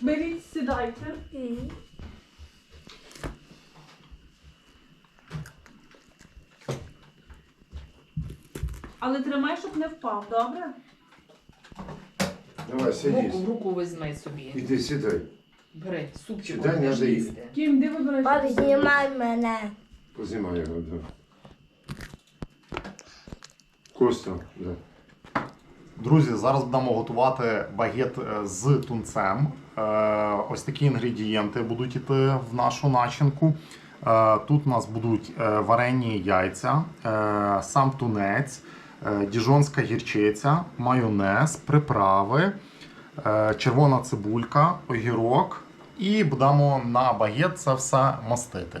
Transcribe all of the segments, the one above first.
Беріть, сідайте. Але тримай, щоб не впав, добре? Давай, Руку руку візьми собі. Іди сідай. Бери, супчик Сідай, будеш надо їсти. їсти. Кім, де вибираєш? Пап, знімай мене. Познімай його. Да. Коста, да. Друзі, зараз будемо готувати багет е, з тунцем. Е, Ось такі інгредієнти будуть йти в нашу начинку. Е, Тут у нас будуть е, варені яйця, е, сам тунець, е, діжонська гірчиця, майонез, приправи, червона цибулька, огірок. І будемо на багет це все мастити.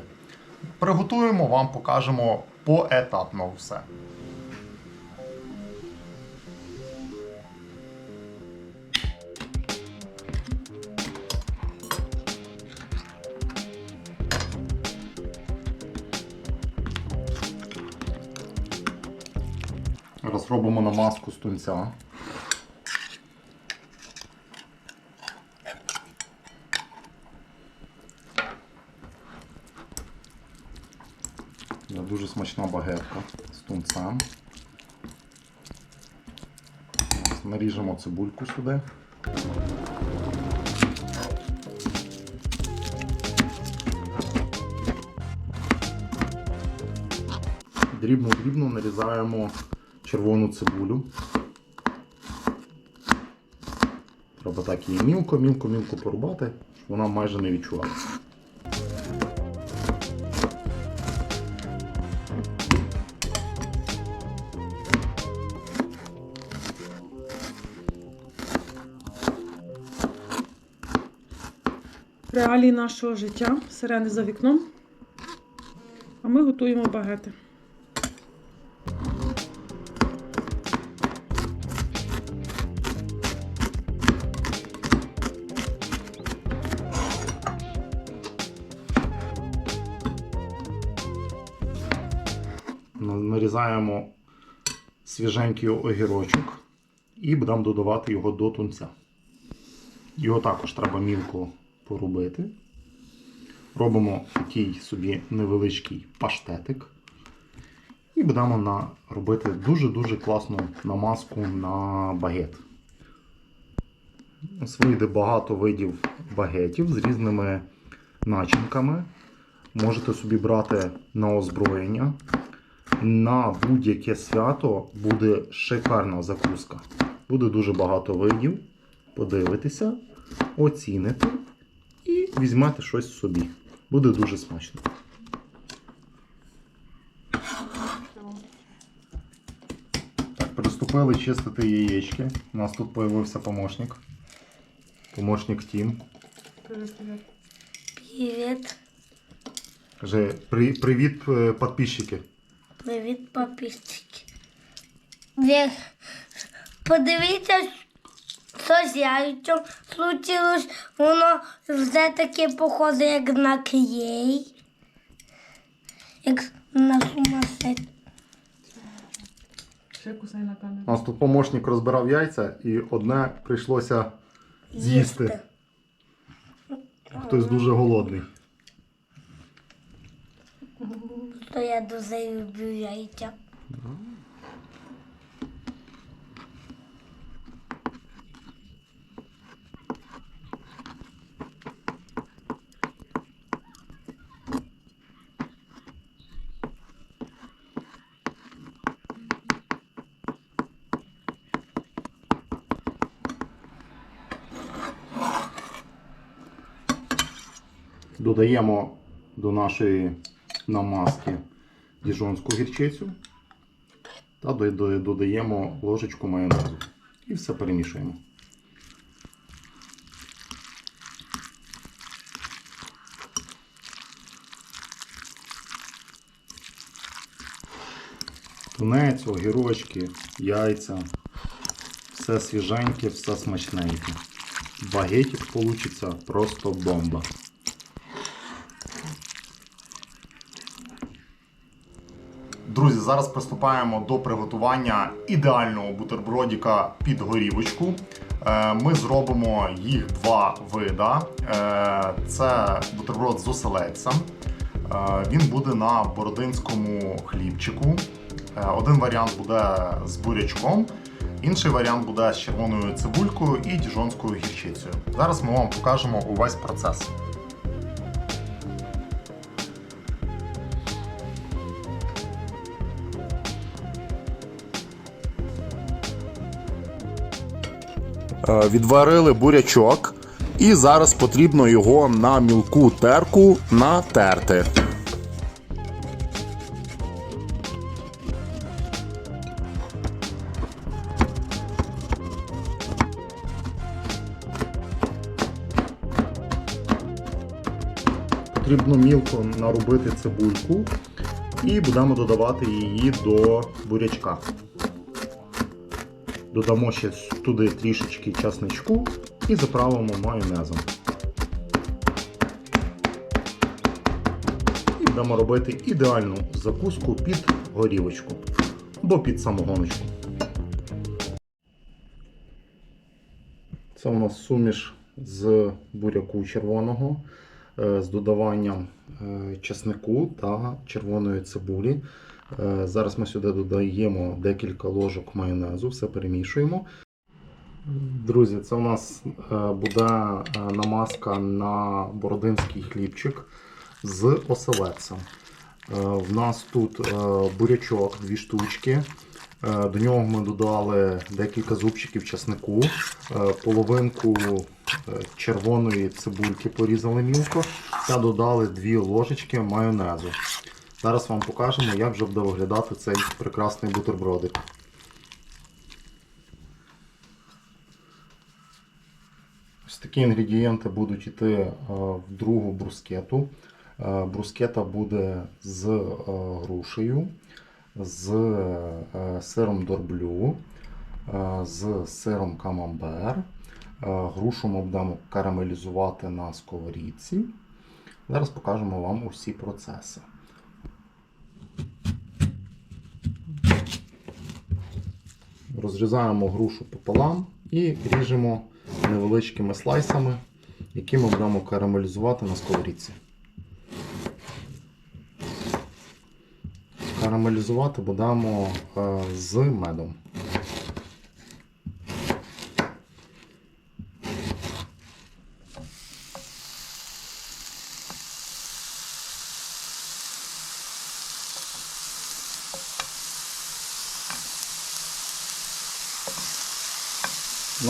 Приготуємо, вам покажемо поетапно все. Зараз робимо намазку з тунця. Є Дуже смачна багетка з тунцем. Наріжемо цибульку сюди. Дрібно-дрібно нарізаємо червону цибулю. Треба так її мілко-мілко-мілко порубати, щоб вона майже не відчувалася. Реалії нашого життя. Сирени за вікном. А ми готуємо багети. Нарізаємо свіженький огірочок і будемо додавати його до тунця. Його також треба мілко порубити. Робимо такий собі невеличкий паштетик. І будемо на, робити дуже-дуже класну намазку на багет. Ось вийде багато видів багетів з різними начинками. Можете собі брати на озброєння. На будь-яке свято буде шикарна закуска. Буде дуже багато видів. Подивитеся, оціните і візьмете щось собі. Буде дуже смачно. Так, приступили чистити яєчки. У нас тут з'явився помощник. Помощник Тім. Привіт. Каже, при, привіт, е, підписчики. Привіт. Ви подивіться, що з яйцем случилось. Воно все таки похоже, як на клей. Як на сумасет. Ще кусай на камеру. У нас тут помощник розбирав яйця і одне прийшлося з'їсти. Хтось дуже голодний. То я дуже люблю яйця. Додаємо до нашої намазки діжонську гірчицю та до- до- додаємо ложечку майонезу. І все перемішуємо. Тунець, огірочки, яйця. Все свіженьке, все смачненьке. Багетик получиться просто бомба. Друзі, зараз приступаємо до приготування ідеального бутербродіка під горівочку. Е, Ми зробимо їх два вида. Е, Це бутерброд з оселедцем. Е, Він буде на бородинському хлібчику. Один варіант буде з бурячком, інший варіант буде з червоною цибулькою і діжонською гірчицею. Зараз ми вам покажемо увесь процес. Відварили бурячок, і зараз потрібно його на мілку терку натерти. Потрібно мілко нарубити цибульку і будемо додавати її до бурячка. Додамо ще туди трішечки часничку і заправимо майонезом. І будемо робити ідеальну закуску під горівочку або під самогоночку. Це у нас суміш з буряку червоного е, з додаванням е, чеснику та червоної цибулі. Е, Зараз ми сюди додаємо декілька ложок майонезу, все перемішуємо. Друзі, це у нас е, буде е, намазка на бородинський хлібчик з оселедцем. Е, В нас тут бурячок, дві штучки. До нього ми додали декілька зубчиків чеснику, е, половинку червоної цибульки порізали мілко та додали дві ложечки майонезу. Зараз вам покажемо, як вже буде виглядати цей прекрасний бутербродик. Такі інгредієнти будуть йти е, в другу брускету. Е, Брускета буде з е, грушею, з сиром дорблю, з сиром камамбер. Грушу ми будемо карамелізувати на сковорідці. Зараз покажемо вам усі процеси. Розрізаємо грушу пополам і ріжемо невеличкими слайсами, які ми будемо карамелізувати на сковорідці. Карамелізувати будемо е, з медом.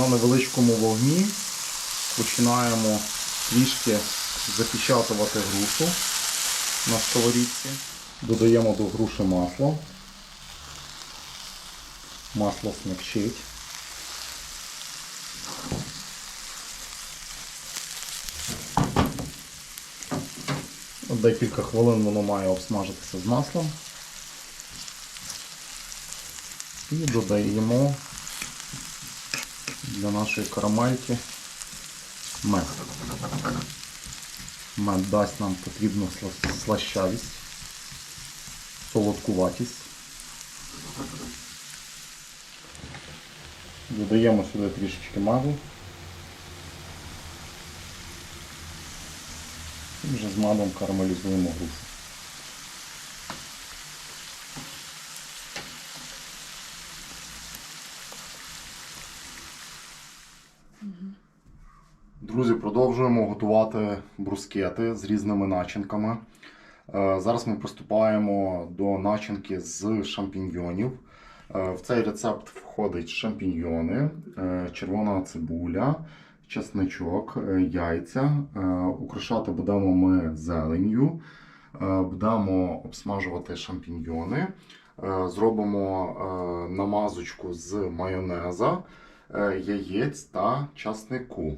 На невеличкому вогні починаємо трішки запечатувати грушу на сковорідці. Додаємо до груші масло. Масло смягчить. Декілька хвилин воно має обсмажитися з маслом. І додаємо для нашої карамельки мед. Мед дасть нам потрібну слащавість, солодкуватість. Додаємо сюди трішечки меду. І вже з медом карамелізуємо грушу. Друзі, продовжуємо готувати брускети з різними начинками. Е, Зараз ми приступаємо до начинки з шампіньйонів. Е, В цей рецепт входить шампіньйони, е, червона цибуля, чесничок, яйця. Украшати будемо ми зеленню. Будемо обсмажувати шампіньйони. Зробимо намазочку з майонеза, яєць та часнику.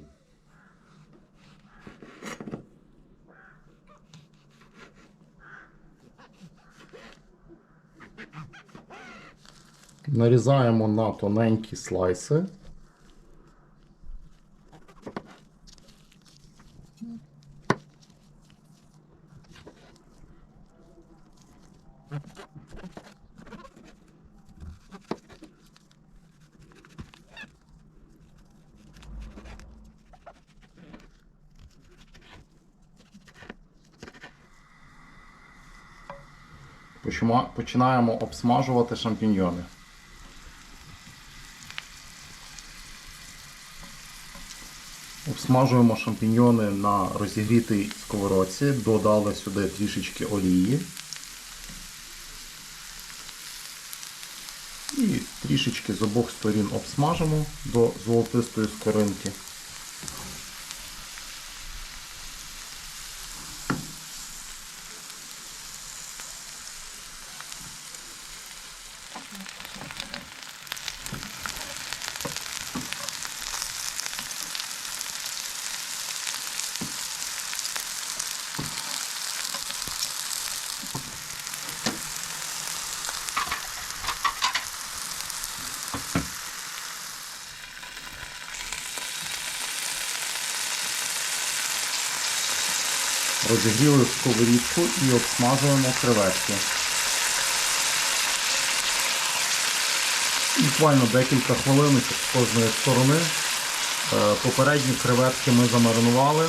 Нарізаємо на тоненькі слайси. Починаємо обсмажувати шампіньйони. Обсмажуємо шампіньйони на розігрітій сковородці, додали сюди трішечки олії. І трішечки з обох сторін обсмажимо до золотистої скоринки. Розігріли сковорідку і обсмажуємо креветки. Буквально декілька хвилин з кожної сторони. Е, Попередні креветки ми замаринували.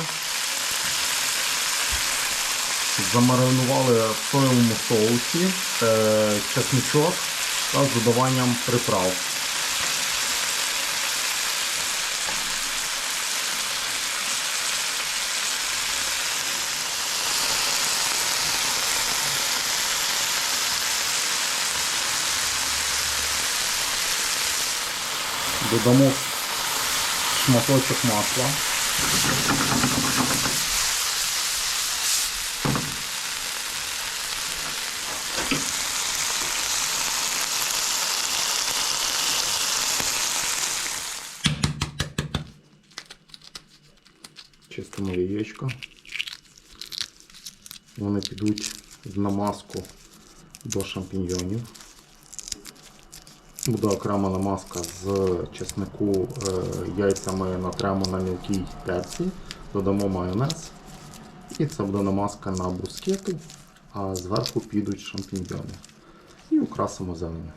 Замаринували в соєвому соусі, е, чесничок та з додаванням приправ. Додамо шматочок масла. Чистимо яєчко. Вони підуть в намазку до шампіньйонів. Буде окрема намазка з чеснику е, яйцями натремо на мілкій терці, додамо майонез. І це буде намазка на брускети, а зверху підуть шампіньйони. І украсимо зеленю.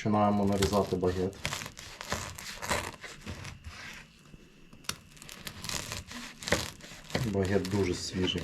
Починаємо нарізати багет. Багет дуже свіжий.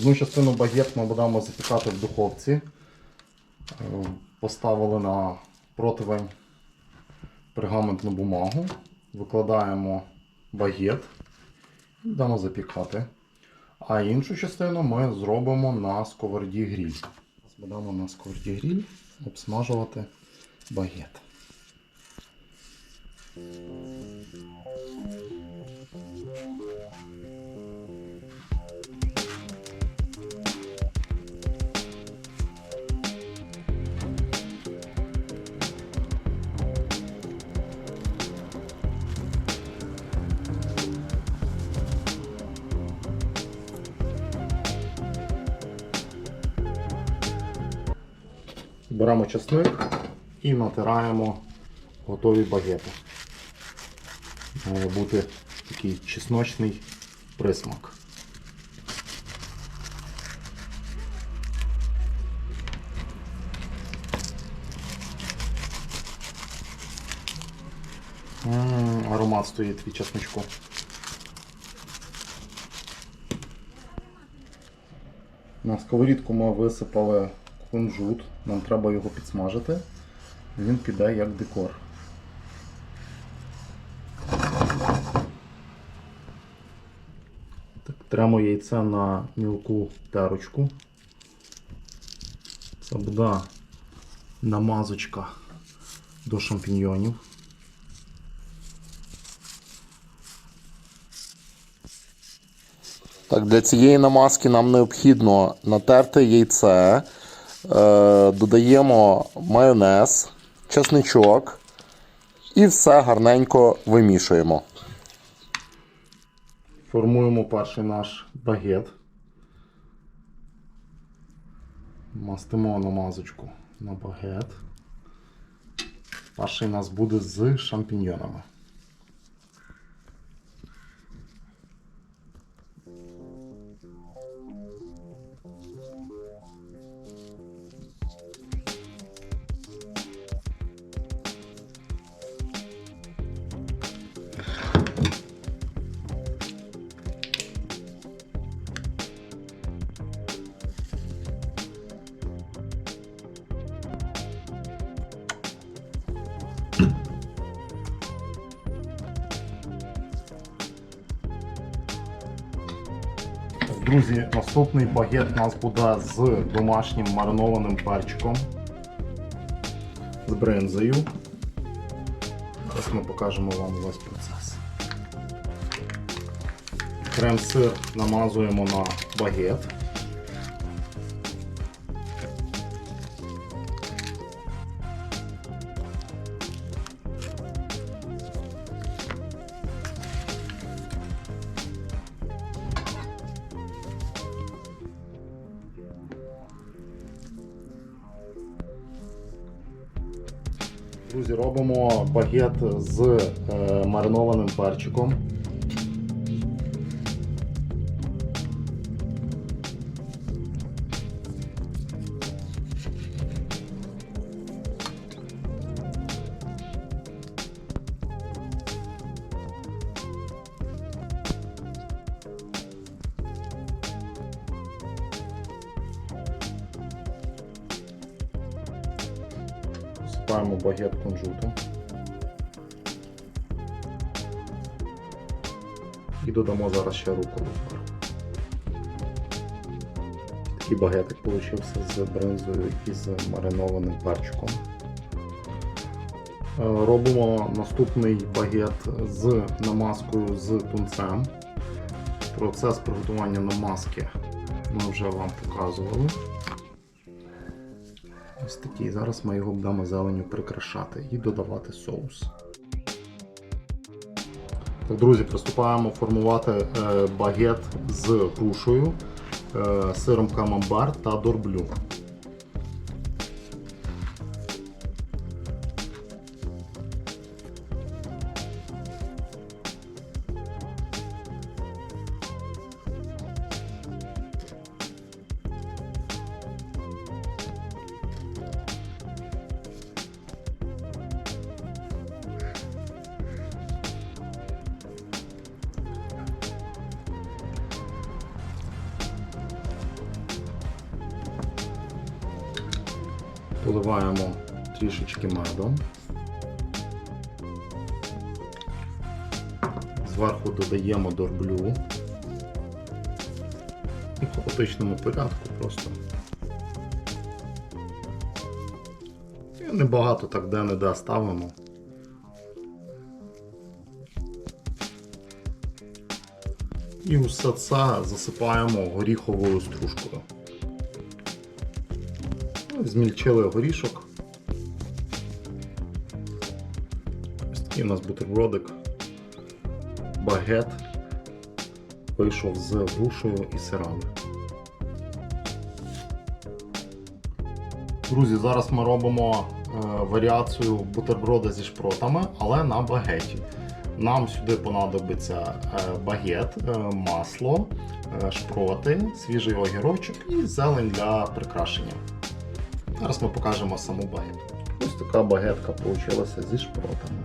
Одну частину багет ми будемо запікати в духовці. Е, Поставили на противень пергаментну бумагу, викладаємо багет і будемо запікати. А іншу частину ми зробимо на сковороді гріль. Будемо на сковороді гріль обсмажувати багет. Беремо чесник і натираємо готові багети. Має бути такий чесночний присмак. М, Аромат стоїть від чесночку. На сковорідку ми висипали кунжут, нам треба його підсмажити. Він піде як декор. Так, Тремо яйце на мілку терочку. Це буде намазочка до шампіньйонів. Так, для цієї намазки нам необхідно натерти яйце, додаємо майонез, чесничок і все гарненько вимішуємо. Формуємо перший наш багет. Мастимо намазочку на багет. Перший у нас буде з шампіньйонами. Наступний багет у нас буде з домашнім маринованим перчиком. З бринзою. Зараз ми покажемо вам весь процес. Крем-сир намазуємо на багет. Робимо багет з е, маринованим перчиком. Ставимо багет кунжутом. І додамо зараз ще руку. Такий багетик вийшов з бринзою і з маринованим перчиком. Е, Робимо наступний багет з намазкою з тунцем. Процес приготування намазки ми вже вам показували. Ось. Зараз ми його будемо зеленю прикрашати і додавати соус. Так, друзі, приступаємо формувати е, багет з грушею, е, сиром камамбар та дорблю. Поливаємо трішечки медом. Зверху додаємо дорблю. І в хаотичному порядку просто. І небагато так де-не-де ставимо. І усе це засипаємо горіховою стружкою. Змільчили горішок. Ось такий у нас бутербродик. Багет. Вийшов з грушею і сирами. Друзі, зараз ми робимо е, варіацію бутерброда зі шпротами, але на багеті. Нам сюди понадобиться е, багет, е, масло, шпроти, свіжий огірочок і зелень для прикрашення. Зараз ми покажемо саму багетку. Ось така багетка вийшла зі шпротами.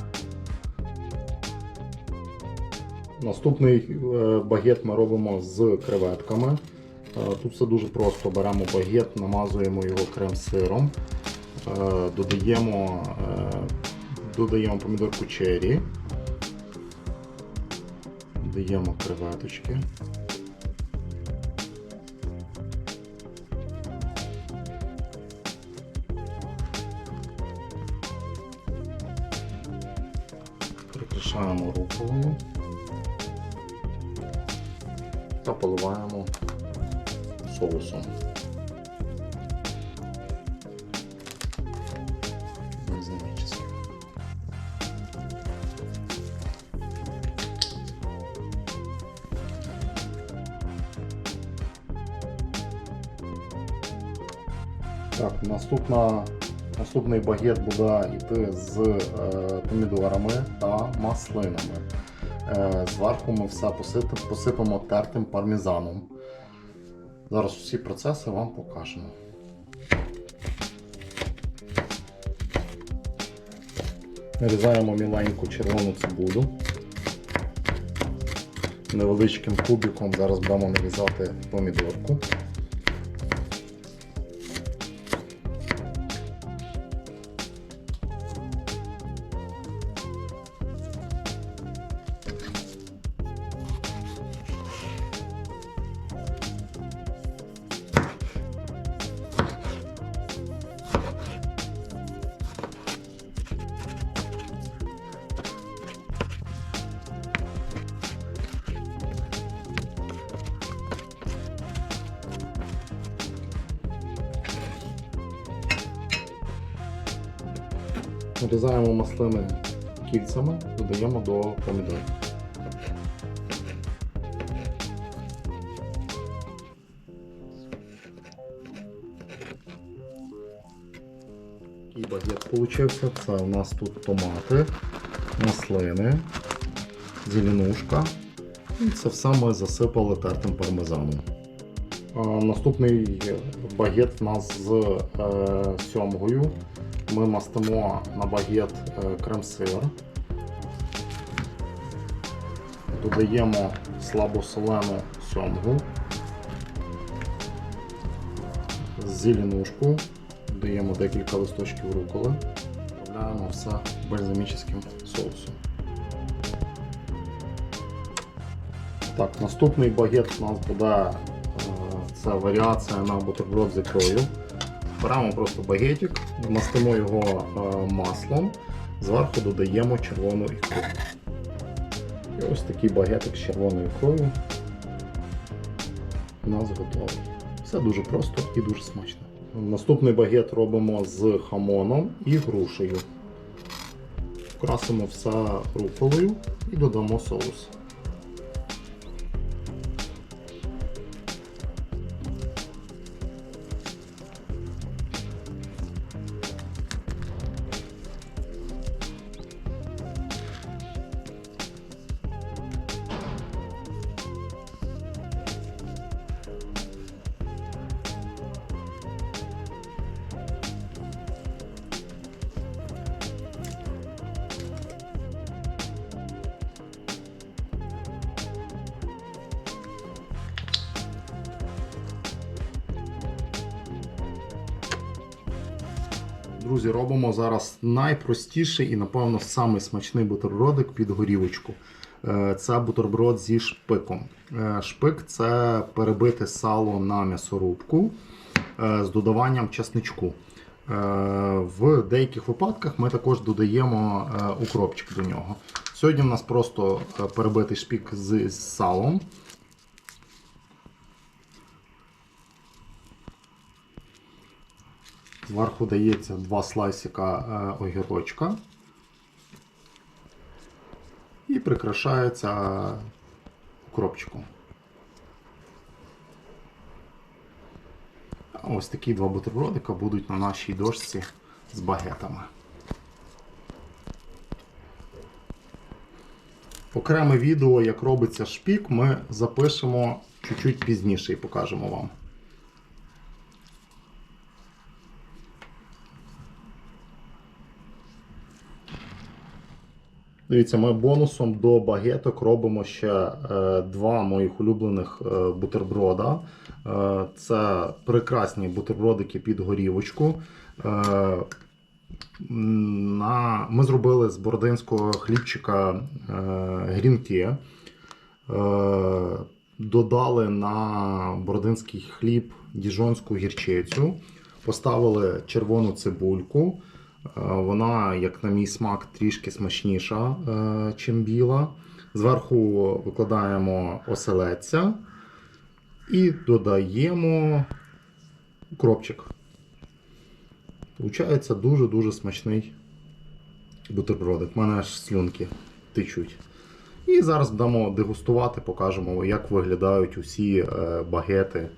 Наступний е, багет ми робимо з креветками. Е, Тут все дуже просто. Беремо багет, намазуємо його крем-сиром, е, додаємо, додаємо помідорку черрі, додаємо креветочки. Прикрашаємо руколою та поливаємо соусом. Так, наступна, наступний багет буде йти з е, помідорами та маслинами. Е, зверху ми все посипемо, тертим пармезаном. Зараз всі процеси вам покажемо. Нарізаємо міленьку червону цибулю. Невеличким кубиком зараз будемо нарізати помідорку. Нарізаємо маслини кільцями, додаємо до помідорів. І багет получився. Це у нас тут томати, маслини, зеленушка. І це все ми засипали тертим пармезаном. Наступний багет в нас з е, сьомгою. Ми мастимо на багет е, крем-сир. Додаємо слабосолену сьомгу, зеленушку, додаємо декілька листочків руколи, додаємо все бальзамічним соусом. Так, наступний багет у нас буде е, це варіація на бутерброд з ікрою. Беремо просто багетик, мастимо його е, маслом, зверху додаємо червону ікру. І ось такий багетик з червоною ікрою у нас готовий. Все дуже просто і дуже смачно. Наступний багет робимо з хамоном і грушею. Вкрасимо все руколою і додамо соус. Зараз найпростіший і, напевно, самий смачний бутербродик під горілочку. Е, Це бутерброд зі шпиком. Е, Шпик це перебите сало на м'ясорубку е, з додаванням чесничку. Е, В деяких випадках ми також додаємо укропчик до нього. Сьогодні в нас просто перебитий шпік з, з салом. Зверху дається два слайсика е, огірочка. І прикрашається укропчиком. Ось такі два бутербродика будуть на нашій дошці з багетами. Окреме відео, як робиться шпік, ми запишемо чуть-чуть пізніше і покажемо вам. Дивіться, ми бонусом до багеток робимо ще е, два моїх улюблених е, бутерброда. Е, це прекрасні бутербродики під горівочку. На... Ми зробили з бородинського хлібчика грінки. Додали на бородинський хліб діжонську гірчицю, поставили червону цибульку, Вона, як на мій смак, трішки смачніша, е, чим біла. Зверху викладаємо оселедця і додаємо укропчик. Получається дуже-дуже смачний бутербродик. У мене аж слюнки течуть. І зараз будемо дегустувати, покажемо, як виглядають усі е, багети.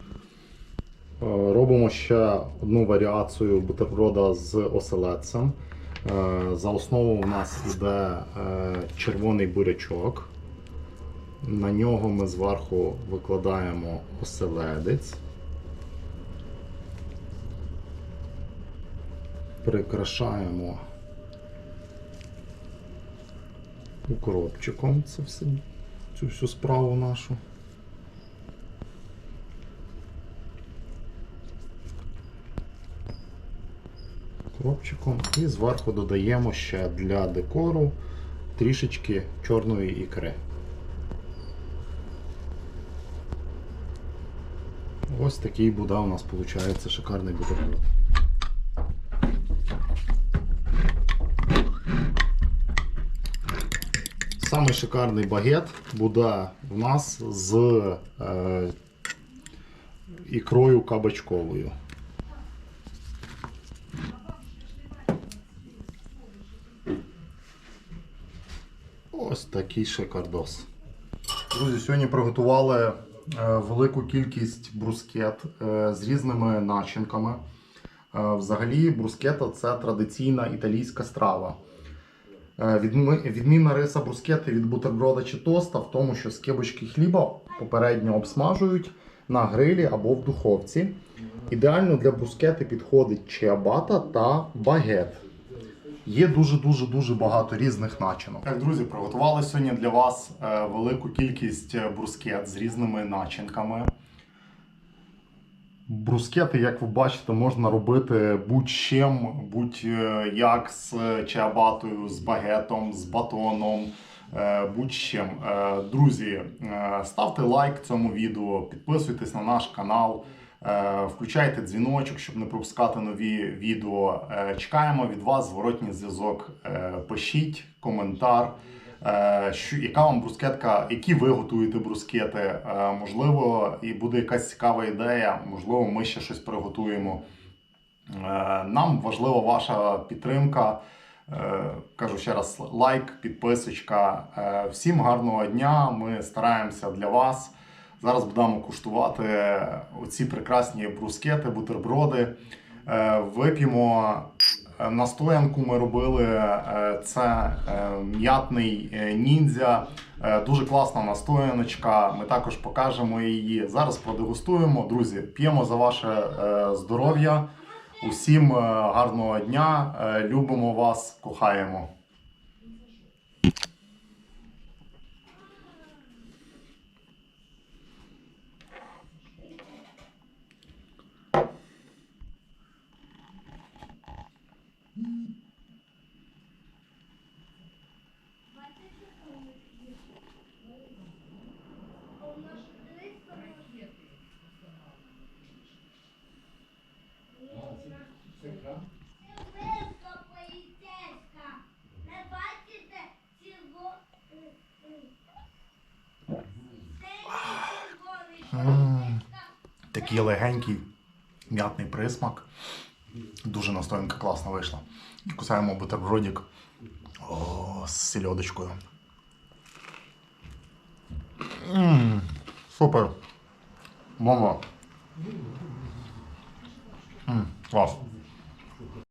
Е, Робимо ще одну варіацію бутерброда з оселедцем. Е, За основу у нас йде е, червоний бурячок. На нього ми зверху викладаємо оселедець. Прикрашаємо укропчиком це все, цю всю справу нашу. Укропчиком і зверху додаємо ще для декору трішечки чорної ікри. Ось такий буде у нас виходить шикарний бутерброд. Самий шикарний багет буде в нас з е, ікрою кабачковою. Ось такий шикардос. Друзі, сьогодні приготували е, велику кількість брускет е, з різними начинками. Е, Взагалі, брускета це традиційна італійська страва. Відмінна риса брускети від бутерброда чи тоста в тому, що скибочки хліба попередньо обсмажують на грилі або в духовці. Ідеально для брускети підходить чиабата та багет. Є дуже дуже багато різних начинок. Так, друзі, приготували сьогодні для вас е, велику кількість е, брускет з різними начинками. Брускети, як ви бачите, можна робити будь-чим, будь-як з чиабатою, з багетом, з батоном, е, будь-чим. Е, Друзі, е, ставте лайк цьому відео, підписуйтесь на наш канал, е, включайте дзвіночок, щоб не пропускати нові відео. Е, Чекаємо від вас зворотній зв'язок. Е, Пишіть коментар. Е, Що, яка вам брускетка, які ви готуєте брускети? Е, Можливо, і буде якась цікава ідея, можливо, ми ще щось приготуємо. Е, Нам важлива ваша підтримка. Е, Кажу ще раз лайк, підписочка. Е, Всім гарного дня. Ми стараємося для вас. Зараз будемо куштувати оці прекрасні брускети, бутерброди. Е, Вип'ємо е, настоянку. Ми робили е, це м'ятний ніндзя. Дуже класна настояночка. Ми також покажемо її. Зараз продегустуємо. Друзі, п'ємо за ваше здоров'я. Усім гарного дня. Любимо вас, кохаємо. Такий легенький м'ятний присмак. Дуже настоянка класно вийшла. І кусаємо бутербродик з сільодочкою. Ммм, Супер. Бомба. М, Клас.